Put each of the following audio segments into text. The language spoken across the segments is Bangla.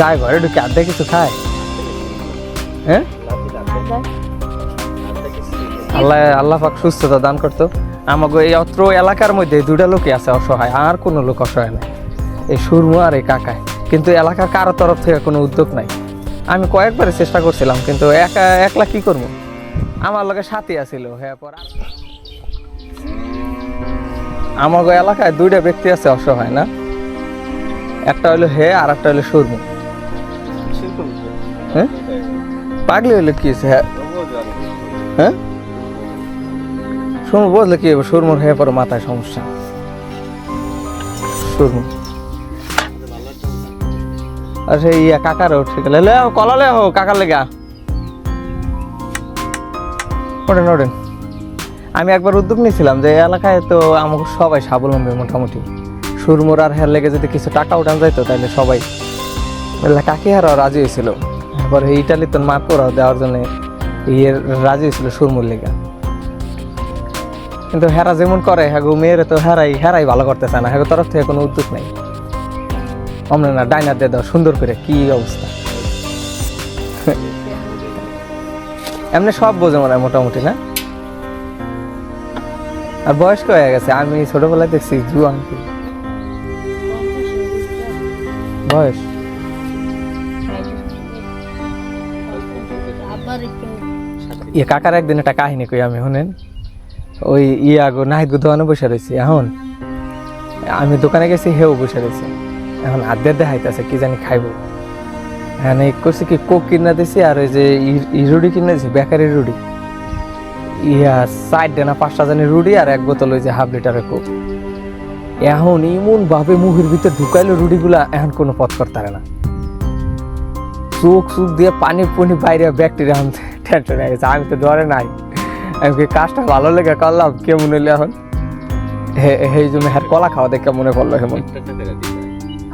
যায় ঘরে ঢুকে আড্ডা কিছু খায়? হ্যাঁ? আল্লাহ আল্লাহ পাক সুস্থতা দান করতো। আমাকে এই অত্র এলাকার মধ্যে দুইটা লোকই আছে অসহায়, আর কোনো লোক অসহায় নাই। এই সুরমু আর এই কাকায় কিন্তু এলাকার কারও তরফ থেকে কোনো উদ্যোগ নাই। আমি কয়েকবারে চেষ্টা করছিলাম, কিন্তু একা, একলা কি করব? আমার লগে সাথী আছিল হ্যাঁ পর আমাকে এলাকায় দুইটা ব্যক্তি আছে অসহায়, না? একটা হলো হে আর একটা হলো সুরমু। হ্যাঁ? পাগলি হইলে কি হ্যাঁ? হ্যাঁ? সুরমু বুঝলে কি সুরমুর হয়ে পরে মাথায় সমস্যা? সুরমু আর সেই ইয়া কাকারও ঠিক আছে। কলা লে হো কাকার লেগা ওঠেন ওঠেন। আমি একবার উদ্যোগ নিয়েছিলাম যে এলাকায় তো আমাকে সবাই স্বাবলম্বী মোটামুটি। সুরমুর আর হের লেগে যদি কিছু টাকা উঠান যাইতো তাহলে সবাই কাকি হারাও রাজি হয়েছিল। এবার ইটালি তো মা করাও দেওয়ার জন্য ইয়ে রাজি হয়েছিল সুরমুর লেগা। কিন্তু হেরা যেমন করে হ্যাঁ মেয়ের তো হেরাই হেরাই ভালো করতেছে না। হ্যাঁ তরফ থেকে কোনো উদ্যোগ নেই। অমনে না ডাইনার দিয়ে দাও, সুন্দর করে কি অবস্থা। এমনি সব বোঝে মনে হয় মোটামুটি, না? আর বয়স্ক হয়ে গেছে? আমি ছোটবেলায় দেখছি জুয়ান বয়স? ইয়ে কাকার একদিন একটা কাহিনী কই আমি, শুনেন? ওই ইয়া গো নাহিদ গো দোকানে বসে রয়েছি, এখন? আমি দোকানে গেছি হেও বসে রয়েছে। এখন আদ্যে দেখাইতেছে, কি জানি খাইব। হ্যাঁ এই করছে কি, কোক কিনা দিছি, আর ওই যে রুডি কিনে দিছি বেকারি রুডি ইয়া সাইড না পাঁচটা জানি রুডি আর এক বোতল ওই যে হাফ লিটারের কোক। এখন এমন ভাবে মুখের ভিতর ঢুকাইলো রুডিগুলা এখন কোনো পথ করতে না। চোখ চোখ দিয়ে পানি পুনি বাইরে ব্যাকটেরিয়া আনতে। টেনশন হয়ে গেছে, আমি তো ডরে নাই। আমি কাজটা ভালো লেগে করলাম? কেমন হইলে এখন? এই জন্য হ্যার কলা খাওয়া দেখে মনে পড়ল কেমন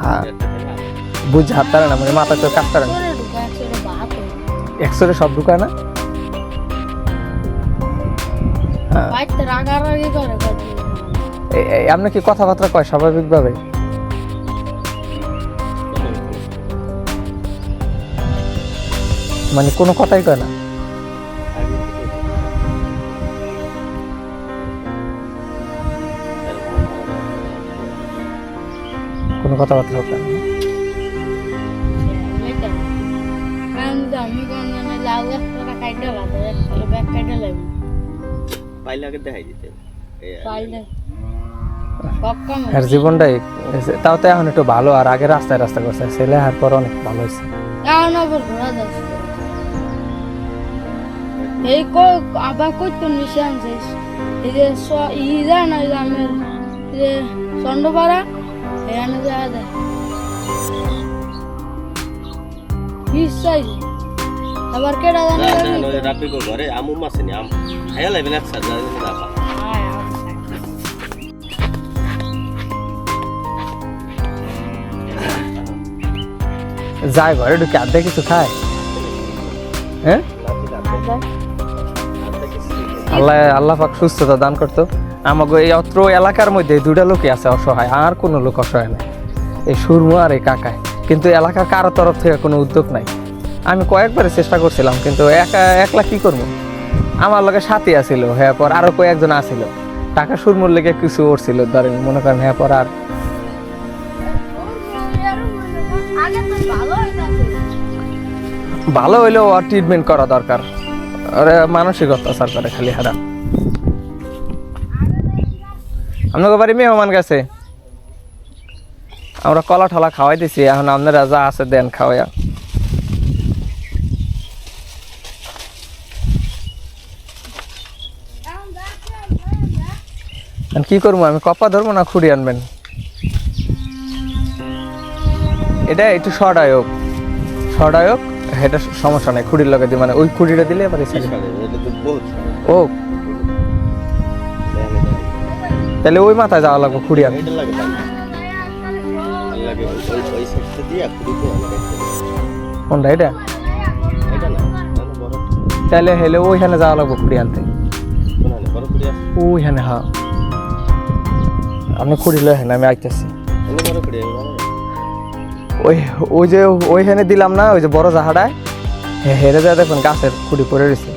হ্যাঁ। বুঝে হাত তারা না মানে মাথা তো কাজ তারা না একশোরে সব ঢুকায় না? হ্যাঁ। আপনি কি কথাবার্তা কয় স্বাভাবিকভাবে? মানে কোনো কথাই কয় না? কোনো কথাবার্তা হোক না। আর- জীবনটাই তাও তো এখন একটু ভালো আর আগে রাস্তায় রাস্তা করছে। ছেলে আর পর অনেক ভালো হয়েছে। এই কো আবার কইতো মিশে আনছিস এই যে না যে এখানে যাওয়া যায় বিশ চাইছে আবার কেটা জানি না, না, না, ওই রাব্বি ঘরে আমু মাছে নি আম রাখা যায় ঘরে ঢুকে আড্ডা কিছু খায় হ্যাঁ আল্লাহ আল্লাহ পাক সুস্থতা দান করতো আমাকে এই অত্র এলাকার মধ্যে দুটা লোকই আছে অসহায়, আর কোনো লোক অসহায় নাই। এই সুরমু আর এই কাকায় কিন্তু এলাকার কারও তরফ থেকে কোনো উদ্যোগ নাই। আমি কয়েকবারে চেষ্টা করছিলাম, কিন্তু একা একলা কি করব? আমার লগে সাথী আছিল হ্যাঁ পর আরও কয়েকজন আছিল। টাকা সুরমুর লেগে কিছু উঠছিল ধরেন, মনে করেন হ্যাঁ পর আর ভালো হইলেও আর ট্রিটমেন্ট করা দরকার। আরে, মানসিক অত্যাচার করে খালি হারা আপনাকে বাড়ি মেহমান গেছে আমরা কলা ঠলা খাওয়াই দিছি এখন আপনারা যা আছে দেন খাওয়াইয়া কি করব আমি কপা ধরবো না খুঁড়ি আনবেন এটা একটু শর্ট আয়োগ এটা সমস্যা নাই খুঁড়ির লগে দিয়ে মানে ওই খুঁড়িটা দিলে এবার। ও। তাহলে ওই মাথায় যাওয়া লাগবে খুঁড়ি আনতে এটা লাগে পানি। এটা লাগে ওই- ওই- ওই সাইডটা দিয়া খুঁড়িতে আমার একটা দেয়। কোনটা, এটা। তাহলে হেলে ওইখানে যাওয়া লাগবে খুঁড়ি আনতে ওইখানে হ্যাঁ আপনি খুঁড়ি লয় আমি আইতেছি। ওই ওই যে ওইখানে দিলাম না, ওই যে বড় জাহাড়ায় হেরে যায় দেখুন গাছের খুঁড়ি পড়ে রয়েছে